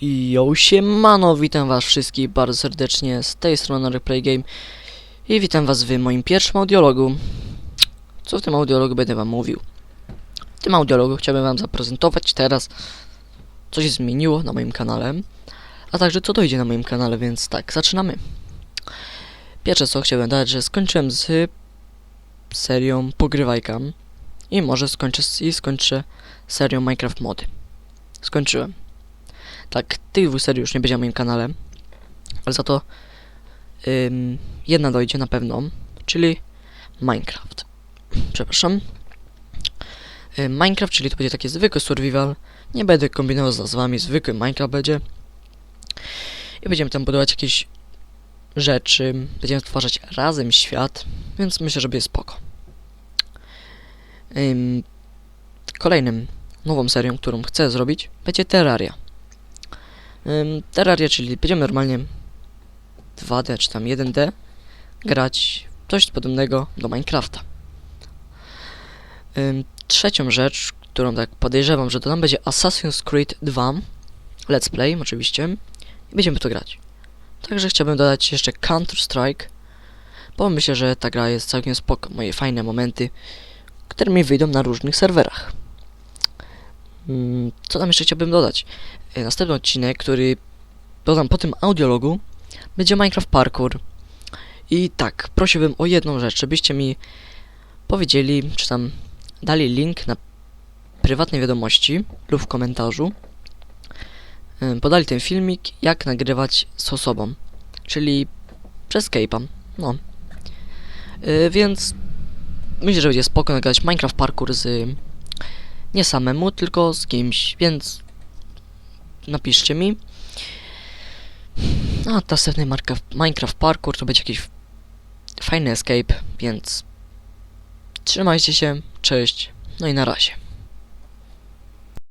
Yo, siemano, witam was wszystkich bardzo serdecznie, z tej strony Replay Game i witam was w moim pierwszym audiologu. Co w tym audiologu będę wam mówił? W tym audiologu chciałbym wam zaprezentować teraz, co się zmieniło na moim kanale, a także co dojdzie na moim kanale, więc tak, zaczynamy. Pierwsze co chciałbym dodać, że skończyłem z serią Pogrywajka i może skończę i skończę serią Minecraft Mody. Skończyłem. Tak, tych dwóch serii już nie będzie na moim kanale, ale za to ym, jedna dojdzie na pewno, czyli Minecraft. Przepraszam. Ym, Minecraft, czyli to będzie taki zwykły survival. Nie będę kombinował z nazwami, zwykły Minecraft będzie. I będziemy tam budować jakieś rzeczy, będziemy stwarzać razem świat, więc myślę, że będzie spoko. Ym, kolejnym nową serią, którą chcę zrobić, będzie Terraria. Ym, Terraria, czyli będziemy normalnie 2D czy tam 1D grać coś podobnego do Minecrafta. Trzecią rzecz, którą tak podejrzewam, że dodam, będzie Assassin's Creed 2 Let's Play oczywiście i będziemy to grać. Także chciałbym dodać jeszcze Counter Strike, bo myślę, że ta gra jest całkiem spoko. Moje fajne momenty, które mi wyjdą na różnych serwerach. Mm, Co tam jeszcze chciałbym dodać? E, Następny odcinek, który dodam po tym audiologu, będzie Minecraft Parkour. I tak, prosiłbym o jedną rzecz, żebyście mi powiedzieli, czy tam dali link na prywatnej wiadomości lub w komentarzu. Podali ten filmik, jak nagrywać z osobą, czyli przez Skype'a. No. E, Więc myślę, że będzie spoko nagrać Minecraft Parkour z nie samemu, tylko z kimś, więc napiszcie mi. A następny Minecraft Parkour to będzie jakiś fajny escape, więc trzymajcie się, cześć, no i na razie.